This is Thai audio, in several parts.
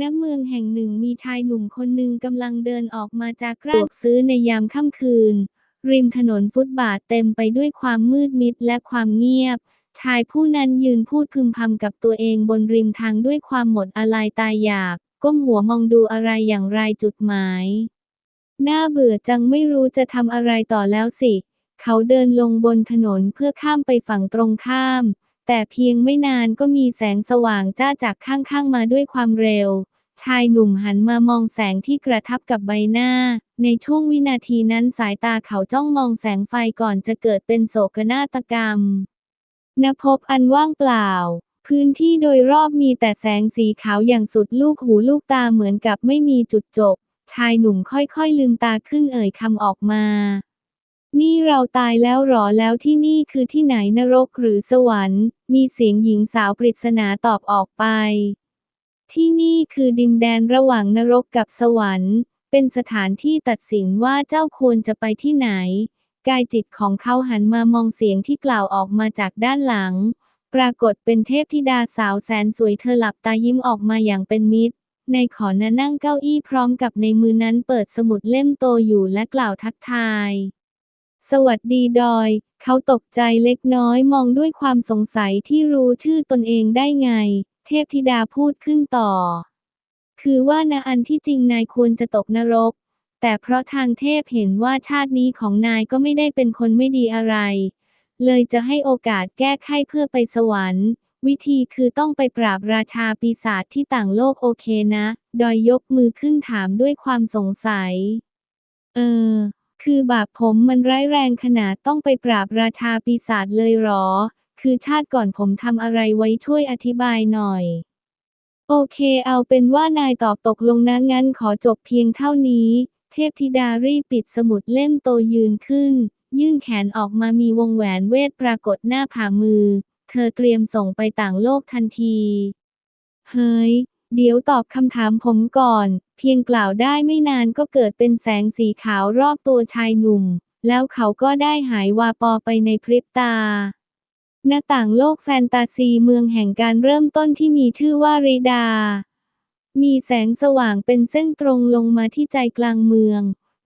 ณเมืองแห่งหนึ่งมีชายหนุ่มคนหนึ่งกำลังเดินออกมาจากร้านซื้อในยามค่ำคืน ริมถนนฟุตบาทเต็มไปด้วยความมืดมิดและความเงียบ ชายผู้นั้นยืนพูดพึมพำกับตัวเองบนริมทางด้วยความหมดอะไรตายอยาก ก้มหัวมองดูอะไรอย่างไรจุดหมาย น่าเบื่อจังไม่รู้จะทำอะไรต่อแล้วสิ เขาเดินลงบนถนนเพื่อข้ามไปฝั่งตรงข้ามแต่เพียงไม่นานก็มีแสงสว่างจ้าจากข้างๆมาด้วยความเร็ว ชายหนุ่มหันมามองแสงที่กระทับกับใบหน้า ในช่วงวินาทีนั้นสายตาเขาจ้องมองแสงไฟก่อนจะเกิดเป็นโศกนาฏกรรมณพอันว่างเปล่า พื้นที่โดยรอบมีแต่แสงสีขาวอย่างสุดลูกหูลูกตาเหมือนกับไม่มีจุดจบ ชายหนุ่มค่อยๆลืมตาขึ้นเอ่ยคำออกมา นี่เราตายแล้วหรอแล้วที่นี่คือที่ไหนนรกหรือสวรรค์ มีเสียงหญิงสาวปริศนาตอบออกไป ที่นี่คือดินแดนระหว่างนรกกับสวรรค์ เป็นสถานที่ตัดสินว่าเจ้าควรจะไปที่ไหน กายจิตของเขาหันมามองเสียงที่กล่าวออกมาจากด้านหลัง ปรากฏเป็นเทพธิดาสาวแสนสวยเธอหลับตายิ้มออกมาอย่างเป็นมิตร ในขอนะนั่งเก้าอี้พร้อมกับในมือนั้นเปิดสมุดเล่มโตอยู่และกล่าวทักทาย สวัสดีดอย เขาตกใจเล็กน้อยมองด้วยความสงสัยที่รู้ชื่อตนเองได้ไง เทพธิดาพูดขึ้นต่อ คือว่านะอันที่จริงนายควรจะตกนรก แต่เพราะทางเทพเห็นว่าชาตินี้ของนายก็ไม่ได้เป็นคนไม่ดีอะไร เลยจะให้โอกาสแก้ไขเพื่อไปสวรรค์ วิธีคือต้องไปปราบราชาปีศาจที่ต่างโลกโอเคนะ ดอยยกมือขึ้นถามด้วยความสงสัย เออ คือบาปผมมันร้ายแรงขนาดต้องไปปราบราชาปีศาจเลยหรอ คือชาติก่อนผมทำอะไรไว้ช่วยอธิบายหน่อย โอเคเอาเป็นว่านายตอบตกลงนะงั้นขอจบเพียงเท่านี้ เทพธิดารีบปิดสมุดเล่มโตยืนขึ้น ยื่นแขนออกมามีวงแหวนเวทปรากฏหน้าผามือ เธอเตรียมส่งไปต่างโลกทันที เฮ้ย เดี๋ยวตอบคำถามผมก่อน เพียงกล่าวได้ไม่นานก็เกิดเป็นแสงสีขาวรอบตัวชายหนุ่ม แล้วเขาก็ได้หายวาปอไปในพริบตา หน้าต่างโลกแฟนตาซีเมืองแห่งการเริ่มต้นที่มีชื่อว่าริดา มีแสงสว่างเป็นเส้นตรงลงมาที่ใจกลางเมือง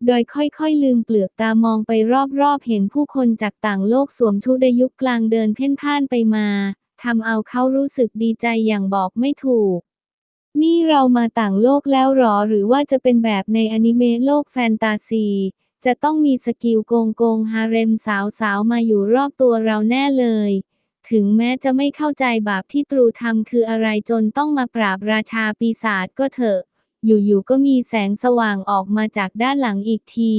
โดยค่อยๆลืมเปลือกตามองไปรอบๆ เห็นผู้คนจากต่างโลกสวมชุดในยุคกลางเดินเพ่นพ่านไปมาทำเอาเขารู้สึกดีใจอย่างบอกไม่ถูก นี่เรามาต่างโลกแล้วหรอหรือว่าจะเป็นแบบในอนิเมะโลกแฟนตาซี จะต้องมีสกิลโกงโกงฮาเร็มสาวๆมาอยู่รอบตัวเราแน่เลย ถึงแม้จะไม่เข้าใจบาปที่ตรูทำคืออะไรจนต้องมาปราบราชาปีศาจก็เถอะ อยู่ๆก็มีแสงสว่างออกมาจากด้านหลังอีกที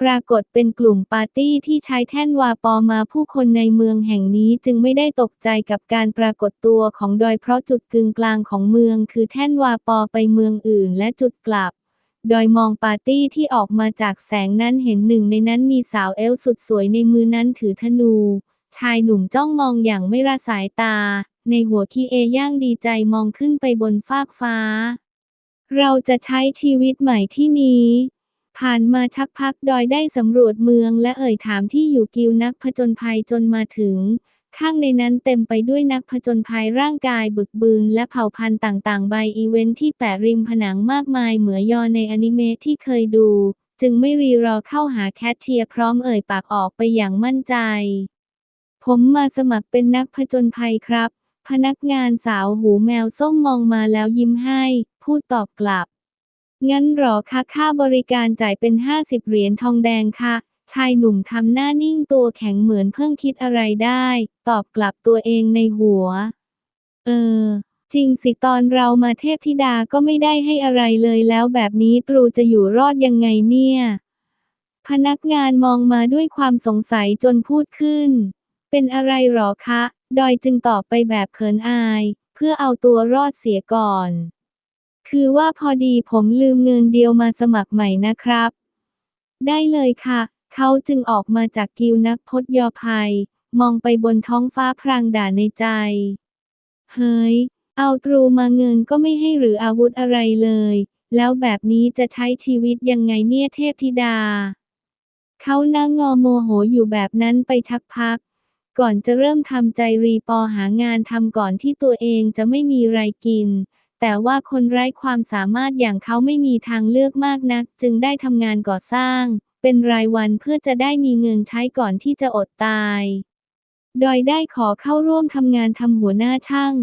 ปรากฏเป็นกลุ่มปาร์ตี้ที่ใช้แท่นวาปอมาผู้คนในเมืองแห่งนี้จึงไม่ได้ตกใจกับการปรากฏตัวของดอยเพราะจุดกึ่งกลางของเมืองคือแท่นวาปอไปเมืองอื่นและจุดกลับ โดยมองปาร์ตี้ที่ออกมาจากแสงนั้นเห็นหนึ่งในนั้นมีสาวเอลสุดสวยในมือนั้นถือธนู ชายหนุ่มจ้องมองอย่างไม่ละสายตา ในหัวคีเอย่างดีใจมองขึ้นไปบนฟากฟ้า เราจะใช้ชีวิตใหม่ที่นี้ ผ่านมาชักพักดอยได้สำรวจเมืองและเอ่ยถามที่อยู่กิวนักผจญภัยจนมาถึง ข้างในนั้นเต็มไปด้วยนักผจญภัยร่างกายบึกบืนและเผ่าพันธุ์ต่างๆ ใบอีเวนท์ที่แปะริมผนังมากมายเหมือนยอในอนิเมะที่เคยดู จึงไม่รีรอเข้าหาแคทเชียร์พร้อมเอ่ยปากออกไปอย่างมั่นใจ ผมมาสมัครเป็นนักผจญภัยครับ พนักงานสาวหูแมวส้มมองมาแล้วยิ้มให้ พูดตอบกลับ งั้นหรอคะค่าบริการจ่ายเป็น 50 เหรียญทองแดงค่ะ ชายหนุ่มทำหน้านิ่งตัวแข็งเหมือนเพิ่งคิดอะไรได้ ตอบกลับตัวเองในหัว เออ จริงสิตอนเรามาเทพธิดาก็ไม่ได้ให้อะไรเลยแล้วแบบนี้ตรูจะอยู่รอดยังไงเนี่ย พนักงานมองมาด้วยความสงสัยจนพูดขึ้น เป็นอะไรหรอคะ ดอยจึงตอบไปแบบเขินอาย เพื่อเอาตัวรอดเสียก่อน คือว่าพอดีผมลืมเงินเดียวมาสมัครใหม่นะครับ ได้เลยค่ะ เขาจึงออกมาจากกิวนักพจยอภัย มองไปบนท้องฟ้าพรางด่าในใจ เฮ้ย เอาตรูมาเงินก็ไม่ให้หรืออาวุธอะไรเลย แล้วแบบนี้จะใช้ชีวิตยังไงเนี่ยเทพธิดา เขานั่งงอโมโหอยู่แบบนั้นไปชักพัก ก่อนจะเริ่มทำใจรีปอหางานทำก่อนที่ตัวเองจะไม่มีไรกินแต่ว่าคนไร้ความสามารถอย่างเขาไม่มีทางเลือกมากนัก จึงได้ทำงานก่อสร้าง เป็นรายวันเพื่อจะได้มีเงินใช้ก่อนที่จะอดตาย ดอยได้ขอเข้าร่วมทำงานทำหัวหน้าช่าง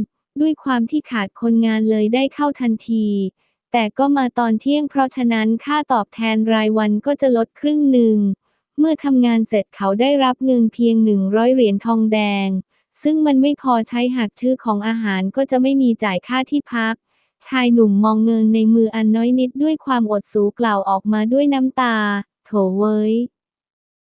ด้วยความที่ขาดคนงานเลยได้เข้าทันที แต่ก็มาตอนเที่ยงเพราะฉะนั้นค่าตอบแทนรายวันก็จะลดครึ่งหนึ่ง เมื่อทำงานเสร็จเขาได้รับเงินเพียง 100 เหรียญทองแดง ซึ่งมันไม่พอใช้หากชื่อของอาหารก็จะไม่มีจ่ายค่าที่พัก ชายหนุ่มมองเงินในมืออันน้อยนิดด้วยความอดสูกล่าวออกมาด้วยน้ำตา โถเว้ย